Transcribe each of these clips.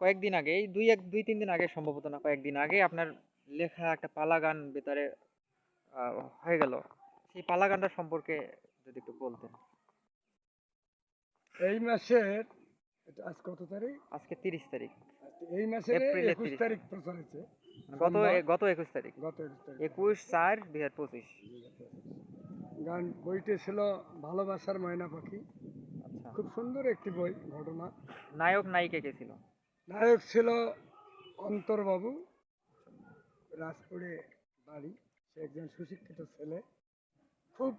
কয়েকদিন আগে এই দুই এক দুই তিন দিন আগে সম্ভবত না কয়েকদিন আগে আপনার লেখা একটা পালা গান বেতারে হয়ে গেল। সেই পালা গানটা সম্পর্কে যদি একটু বলতেন। এই মাসের আজ কত তারিখ? আজকে তিরিশ তারিখ। এই মাসের একুশ তারিখ প্রচার হয়েছে গত গত একুশ তারিখ। গত একুশ তারিখ। একুশ চার দুই হাজার পঁচিশ। গান বইটি ছিল ভালোবাসার ময়না পাখি। আচ্ছা। খুব সুন্দর একটি বই ঘটনা। নায়ক নায়িকা কে ছিল। নায়ক ছিল অন্তরবাবু। রাজপুরে বাড়ি। সে একজন সুশিক্ষিত ছেলে। খুব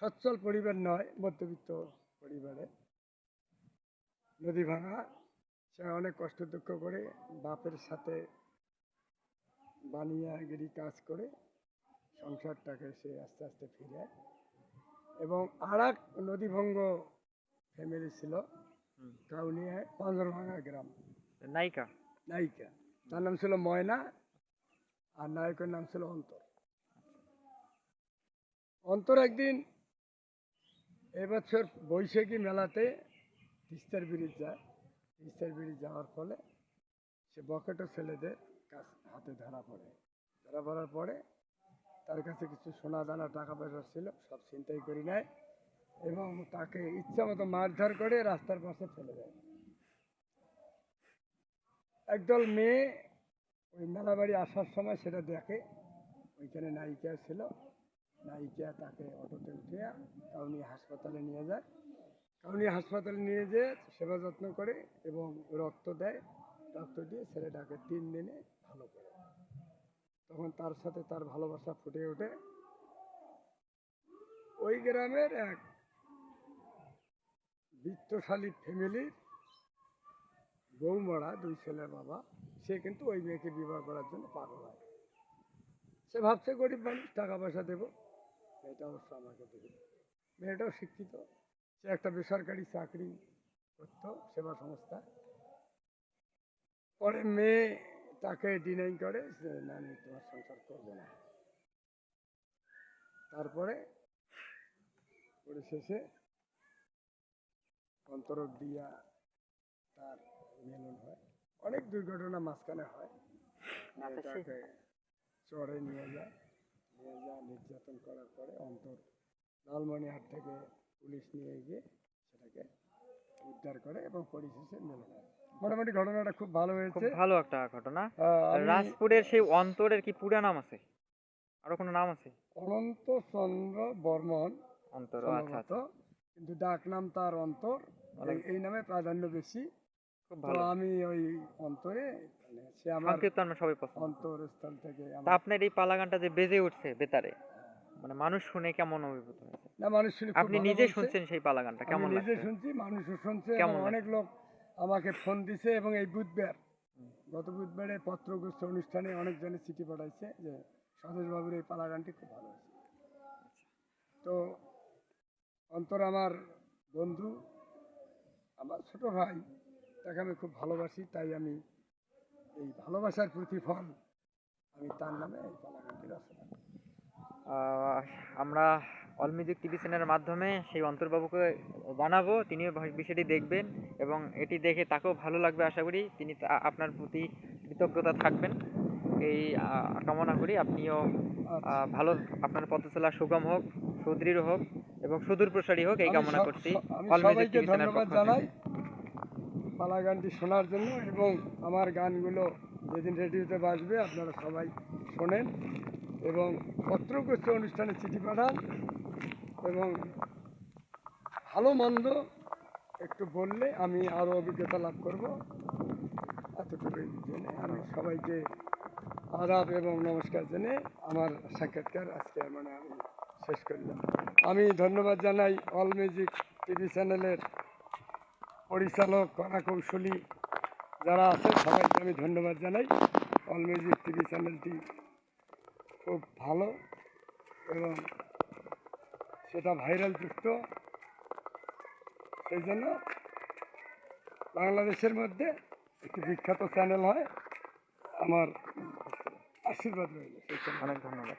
সচ্ছল পরিবার নয়, মধ্যবিত্ত পরিবারে। নদী ভাঙা। সে অনেক কষ্ট দুঃখ করে বাপের সাথে বানিয়াগিরি কাজ করে সংসারটাকে সে আস্তে আস্তে ফিরে এবং আর এক নদীভঙ্গ ফ্যামিলি ছিল। কাউনিয়ায় পাঁজরভাঙা গ্রাম নায়িকা নায়িকা তার নাম ছিল ময়না আর নায়কের নাম ছিল অন্তর অন্তর একদিন এবছর বৈশাখী মেলাতে তিস্তার ব্রিজ যায় তিস্তার ব্রিজ যাওয়ার ফলে সে বকেটো ছেলেদের কাছ হাতে ধরা পড়ে। ধরা পড়ার পরে তার কাছে কিছু সোনা দানা টাকা পয়সা ছিল সব চিন্তাই করি নেয় এবং তাকে ইচ্ছা মতো মারধর করে রাস্তার পাশে ফেলে দেয় একদল মেয়ে ওই মেলাবাড়ি আসার সময় সেটা দেখে। ওইখানে নায়িকা ছিল। নায়িকা তাকে অটোতে উঠিয়ে কাউনি হাসপাতালে নিয়ে যায়। কাউনি হাসপাতালে নিয়ে যেয়ে সেবা যত্ন করে এবং রক্ত দেয়। রক্ত দিয়ে ছেলেটাকে তিন দিনে ভালো করে তখন তার সাথে তার ভালোবাসা ফুটে ওঠে। ওই গ্রামের এক বিত্তশালী ফ্যামিলির বৌমরা, দুই ছেলের বাবা, সে কিন্তু ওই মেয়েকে বিবাহ করার জন্য পাগল হয়। সে ভাবছে গরিব মানুষ টাকা পয়সা দেবো। মেয়েটা অবশ্য আমাকে দেবে। মেয়েটাও শিক্ষিত। সে একটা বেসরকারি চাকরি করতো, সেবা সংস্থা। পরে মেয়ে তাকে ডিনাই করে না, আমি তোমার সংসার করব না। তারপরে, পরিশেষে অন্তরক দিয়া তার মিলন হয়। অনেক দুর্ঘটনা মাঝখানে হয়। সেই- চড়ে নিয়ে যায়। নিয়ে যায় নির্যাতন করার পরে অন্তর লালমনিহাট থেকে পুলিশ নিয়ে গিয়ে সেটাকে উদ্ধার করে এবং পরিশেষে মিলন হয়। মোটামুটি ঘটনাটা খুব ভালো হয়েছে। ভালো একটা ঘটনা। রাজপুরের সেই অন্তরের কি পুরা নাম আছে? আরও কোনো নাম আছে? অনন্ত চন্দ্র বর্মন অন্তর আচ্ছা আচ্ছা। কিন্তু ডাক নাম তার অন্তর। এই- নামে প্রাধান্য বেশি। খুব তো ভালো। আমি ওই অন্তরে মানে সে আমার সবাই পছন্দ। অন্তরস্থল থেকে তা আপনার এই পালা গানটা যে বেজে উঠছে বেতারে মানে মানুষ শুনে কেমন অভিভূত হয়েছে? না মানুষ শুনে আপনি নিজে শুনছেন সেই পালা গানটা কেমন নিজে শুনছি মানুষও শুনছে অনেক লোক আমাকে ফোন দিছে এবং এই বুধবার গত বুধবারে পত্রগুচ্ছ অনুষ্ঠানে অনেকজনে চিঠি পাঠাইছে যে সদোষ বাবুর এই পালা গানটি খুব ভালো হয়েছে। তো অন্তর আমার বন্ধু আমার ছোট ভাই তাকে আমি খুব ভালোবাসি তাই আমি এই ভালোবাসার প্রতিফল আমি তার নামে এই পালা রচনা আমরা অল মিউজিক টিভি চ্যানেলের মাধ্যমে সেই অন্তর্বাবুকে জানাব তিনিও বিষয়টি দেখবেন এবং এটি দেখে তাকেও ভালো লাগবে আশা করি। তিনি আপনার প্রতি কৃতজ্ঞতা থাকবেন। এই কামনা করি। আপনিও আচ্ছা। ভালো আপনার পথ চলা সুগম হোক সুদৃঢ় হোক। এবং সুদূর প্রসারী হোক এই কামনা করছি। সবাইকে ধন্যবাদ জানাই পালা গানটি শোনার জন্য এবং আমার গানগুলো যেদিন রেডিওতে বাজবে আপনারা সবাই শোনেন এবং পত্রগুচ্ছ অনুষ্ঠানে চিঠি পাঠান এবং ভালো মন্দ একটু বললে আমি আরও অভিজ্ঞতা লাভ করব। এতটুকুই জেনে আমি সবাইকে আদাব এবং নমস্কার জেনে আমার সাক্ষাৎকার আজকে মানে আমি শেষ করলাম। আমি ধন্যবাদ জানাই অল মিউজিক টিভি চ্যানেলের পরিচালক কলা কৌশলী যারা আছে সবাইকে আমি ধন্যবাদ জানাই। অল মিউজিক টিভি চ্যানেলটি খুব ভালো এবং সেটা ভাইরাল যুক্ত। সেই জন্য বাংলাদেশের মধ্যে একটি বিখ্যাত চ্যানেল হয়। আমার আশীর্বাদ রইল। সেই অনেক ধন্যবাদ।